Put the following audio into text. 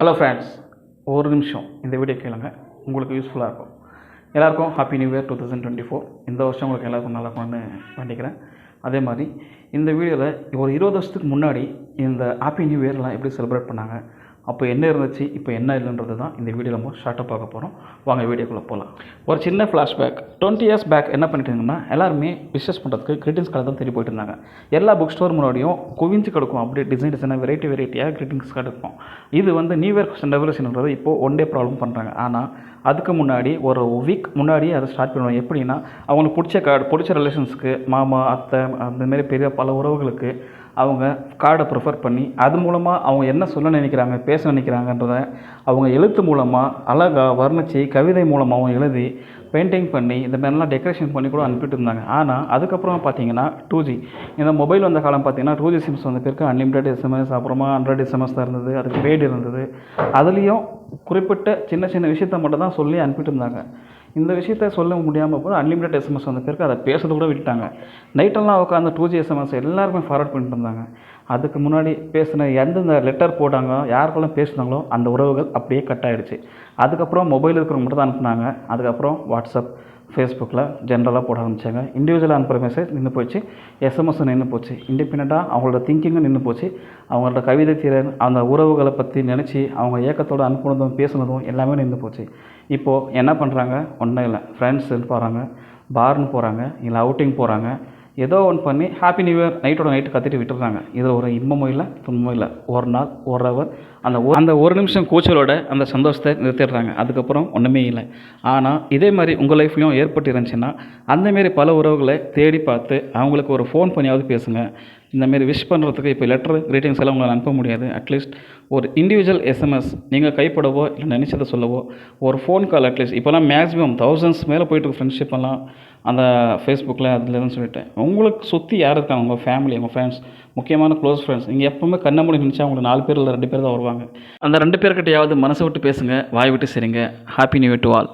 Hello friends ஒரு நிமிஷம் இந்த வீடியோ கேளுங்க. உங்களுக்கு யூஸ்ஃபுல்லாக இருக்கும். எல்லாருக்கும் happy new year two thousand twenty four இந்த வருஷம் உங்களுக்கு எல்லாருக்கும் நல்லா இருக்கும்னு வேண்டிக்கிறேன். அதே மாதிரி இந்த வீடியோவில் ஒரு இருபது வருஷத்துக்கு முன்னாடி இந்த ஹாப்பி நியூ இயர்லாம் எப்படி செலிப்ரேட் பண்ணாங்க? அப்போ என்ன இருந்துச்சு? இப்போ என்ன இல்லைன்றது தான் இந்த வீடியோவில் நம்ம ஷார்ட்டாக பார்க்க போகிறோம் வாங்க வீடியோக்குள்ளே போகலாம் ஒரு சின்ன ஃப்ளாஷ்பேக் டுவெண்ட்டி இயர்ஸ் பேக் என்ன பண்ணிட்டுருந்தோம்னா எல்லாருமே பிஸ்னஸ் பண்ணுறதுக்கு கிரீட்டிங்ஸ் கார்டு தான் தேடி போயிட்டு இருந்தாங்க எல்லா புக் ஸ்டோர் முன்னாடியும் குவிஞ்சு கிடக்கும். அப்படியே டிசைன் டிசைனாக வெரைட்டி வெரைட்டியாக கிரீட்டிங்ஸ் கார்டு இருக்கும். இது வந்து நியூ இயர் ரெவல்யூஷன்ன்றது இப்போது ஒன் டே ப்ராப்ளம் பண்ணுறாங்க ஆனால் அதுக்கு முன்னாடி ஒரு வீக் முன்னாடி அதை ஸ்டார்ட் பண்ணுவாங்க எப்படின்னா அவங்களுக்கு பிடிச்ச கார்டு பிடிச்ச ரிலேஷன்ஸ்க்கு மாமா அத்தை அந்தமாரி பெரிய பல உறவுகளுக்கு அவங்க கார்டை ப்ரிஃபர் பண்ணி அது மூலமாக அவங்க என்ன சொல்ல நினைக்கிறாங்க பேச நினைக்கிறாங்கன்றத அவங்க எழுத்து மூலமாக அழகாக வர்ணித்து கவிதை மூலமாகவும் எழுதி பெயிண்டிங் பண்ணி இந்த மாதிரிலாம் டெக்கரேஷன் பண்ணி கூட அனுப்பிட்டு இருந்தாங்க. ஆனால் அதுக்கப்புறம் பார்த்தீங்கன்னா டூ ஜி இந்த மொபைல் வந்த காலம் பார்த்தீங்கன்னா டூ ஜி சிம்ஸ் வந்த பிறகு அன்லிமிட்டட் எஸ்எம்எஸ் அப்புறமா ஹண்ட்ரட் எஸ்எம்எஸ் தான் இருந்தது அதுக்கு பேடு இருந்தது. அதுலேயும் குறிப்பிட்ட சின்ன சின்ன விஷயத்த மட்டும் தான் சொல்லி அனுப்பிட்டு இருந்தாங்க. இந்த விஷயத்த சொல்ல முடியாமல் போது அன்லிமிட்டட் எஸ்எம்எஸ் வந்த பிறகு அதை பேசுறது கூட விட்டுட்டாங்க. நைட்டெல்லாம் உட்காந்து டூ ஜி எஸ்எம்எஸ் எல்லாருமே ஃபார்வர்ட் பண்ணிட்டு இருந்தாங்க. அதுக்கு முன்னாடி பேசின எந்தெந்த லெட்டர் போட்டாங்க யாருக்கெல்லாம் பேசுனாங்களோ அந்த உறவுகள் அப்படியே கட் ஆகிடுச்சு அதுக்கப்புறம் மொபைல் இருக்கிறவங்க மட்டும் தான் அனுப்புனாங்க. அதுக்கப்புறம் வாட்ஸ்அப் ஃபேஸ்புக்கில் ஜென்ரலாக போட ஆரம்பித்தாங்க இண்டிவிஜுவலாக அனுப்புகிற மெசேஜ் நின்று போச்சு. எஸ்எம்எஸ் நின்று போச்சு. இண்டிபெண்ட்டாக அவங்களோட திங்கிங்கும் நின்று போச்சு. அவங்களோட கவிதை திறன் அந்த உறவுகளை பற்றி நினச்சி அவங்க இயக்கத்தோடு அனுப்புனதும் பேசுனதும் எல்லாமே நின்று போச்சு. இப்போது என்ன பண்ணுறாங்க ஒன்றும் இல்லை. ஃப்ரெண்ட்ஸ் போகிறாங்க பார்னு போகிறாங்க இல்லை அவுட்டிங் போகிறாங்க ஏதோ ஒன்று பண்ணி ஹாப்பி நியூ இயர் நைட்டோட நைட்டு கத்திட்டு விட்டுறாங்க இதில் ஒரு இன்பமும் இல்லை துன்பமும் இல்லை. ஒரு நாள் ஒரு ஹவர் அந்த அந்த ஒரு நிமிஷம் கூச்சலோட அந்த சந்தோஷத்தை நிறுத்திடுறாங்க. அதுக்கப்புறம் ஒன்றுமே இல்லை. ஆனால் இதே மாதிரி உங்கள் லைஃப்லையும் ஏற்பட்டு இருந்துச்சுன்னா அந்தமாரி பல உறவுகளை தேடி பார்த்து அவங்களுக்கு ஒரு ஃபோன் பண்ணியாவது பேசுங்க. இந்தமாரி விஷ் பண்ணுறதுக்கு இப்போ லெட்டர் கிரீட்டிங்ஸ் எல்லாம் உங்களால் அனுப்ப முடியாது. அட்லீஸ்ட் ஒரு இண்டிவிஜுவல் எஸ்எம்எஸ் நீங்கள் கைப்படவோ இல்லை நினச்சதை சொல்லவோ ஒரு ஃபோன் கால் அட்லீஸ்ட் இப்போலாம் மேக்ஸிமம் தௌசண்ட்ஸ் மேலே போயிட்டு ஃப்ரெண்ட்ஷிப் எல்லாம். அந்த ஃபேஸ்புக்கில் அதுலன்னு சொல்லிட்டேன் உங்களுக்கு சுற்றி யார் இருக்காங்க? உங்கள் ஃபேமிலி உங்கள் ஃப்ரெண்ட்ஸ் முக்கியமான க்ளோஸ் ஃப்ரெண்ட்ஸ் நீங்கள் எப்பவுமே கண்ண மூடி நினச்சா உங்களுக்கு நாலு பேர் இல்லை ரெண்டு பேர் தான் வருவாங்க. அந்த ரெண்டு பேர்கிட்டையாவது மனசை விட்டு பேசுங்க வாய் விட்டு சரிங்க. Happy new year to all